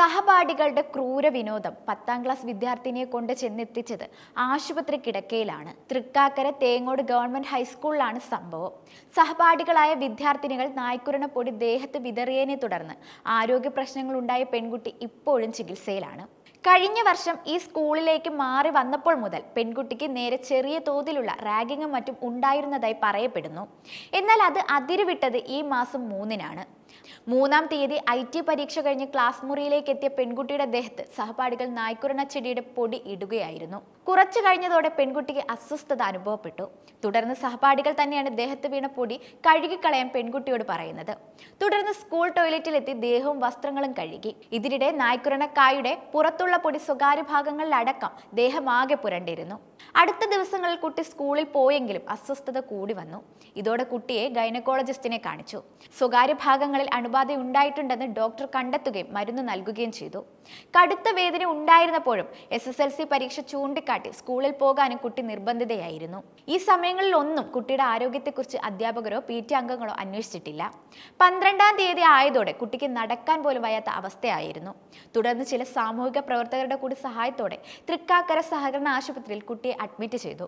സഹപാഠികളുടെ ക്രൂര വിനോദം പത്താം ക്ലാസ് വിദ്യാർത്ഥിനിയെ കൊണ്ട് ചെന്നെത്തിച്ചത് ആശുപത്രി കിടക്കയിലാണ്. തൃക്കാക്കര തേങ്ങോട് ഗവൺമെന്റ് ഹൈസ്കൂളിലാണ് സംഭവം. സഹപാഠികളായ വിദ്യാർത്ഥിനികൾ നായ്ക്കുരണ പൊടി ദേഹത്ത് വിതറിയതിനെ തുടർന്ന് ആരോഗ്യ പ്രശ്നങ്ങളുണ്ടായ പെൺകുട്ടി ഇപ്പോഴും ചികിത്സയിലാണ്. കഴിഞ്ഞ വർഷം ഈ സ്കൂളിലേക്ക് മാറി വന്നപ്പോൾ മുതൽ പെൺകുട്ടിക്ക് നേരെ ചെറിയ തോതിലുള്ള റാഗിങ്ങും മറ്റും ഉണ്ടായിരുന്നതായി പറയപ്പെടുന്നു. എന്നാൽ അത് അതിരുവിട്ടത് ഈ മാസം മൂന്നിനാണ്. മൂന്നാം തീയതി ഐ ടി പരീക്ഷ കഴിഞ്ഞ് ക്ലാസ് മുറിയിലേക്ക് എത്തിയ പെൺകുട്ടിയുടെ ദേഹത്ത് സഹപാഠികൾ നായ്ക്കുരണ ചെടിയുടെ പൊടി ഇടുകയായിരുന്നു. കുറച്ചു കഴിഞ്ഞതോടെ പെൺകുട്ടിക്ക് അസ്വസ്ഥത അനുഭവപ്പെട്ടു. തുടർന്ന് സഹപാഠികൾ തന്നെയാണ് ദേഹത്ത് വീണ പൊടി കഴുകിക്കളയാൻ പെൺകുട്ടിയോട് പറയുന്നത്. തുടർന്ന് സ്കൂൾ ടോയ്ലറ്റിലെത്തി ദേഹവും വസ്ത്രങ്ങളും കഴുകി. ഇതിനിടെ നായ്ക്കുരണക്കായുടെ പുറത്തുള്ള പൊടി സ്വകാര്യ ഭാഗങ്ങളിലടക്കം ദേഹമാകെ പുരണ്ടിരുന്നു അടുത്ത ദിവസങ്ങളിൽ കുട്ടി സ്കൂളിൽ പോയെങ്കിലും അസ്വസ്ഥത കൂടി വന്നു. ഇതോടെ കുട്ടിയെ ഗൈനക്കോളജിസ്റ്റിനെ കാണിച്ചു. സ്വകാര്യ ഭാഗങ്ങളിൽ അണുബാധ ഉണ്ടായിട്ടുണ്ടെന്ന് ഡോക്ടർ കണ്ടെത്തുകയും മരുന്ന് നൽകുകയും ചെയ്തു. കടുത്ത വേദന ഉണ്ടായിരുന്നപ്പോഴും എസ് എസ് എൽ സി പരീക്ഷ ചൂണ്ടിക്കാട്ടി സ്കൂളിൽ പോകാനും കുട്ടി നിർബന്ധിതയായിരുന്നു. ഈ സമയങ്ങളിൽ ഒന്നും കുട്ടിയുടെ ആരോഗ്യത്തെക്കുറിച്ച് അധ്യാപകരോ പി ടി അംഗങ്ങളോ അന്വേഷിച്ചിട്ടില്ല. പന്ത്രണ്ടാം തീയതി ആയതോടെ കുട്ടിക്ക് നടക്കാൻ പോലും വയ്യാത്ത അവസ്ഥയായിരുന്നു. തുടർന്ന് ചില സാമൂഹിക പ്രവർത്തകരുടെ കൂടി സഹായത്തോടെ തൃക്കാക്കര സഹകരണ ആശുപത്രിയിൽ കുട്ടിയെ അഡ്മിറ്റ് ചെയ്തു.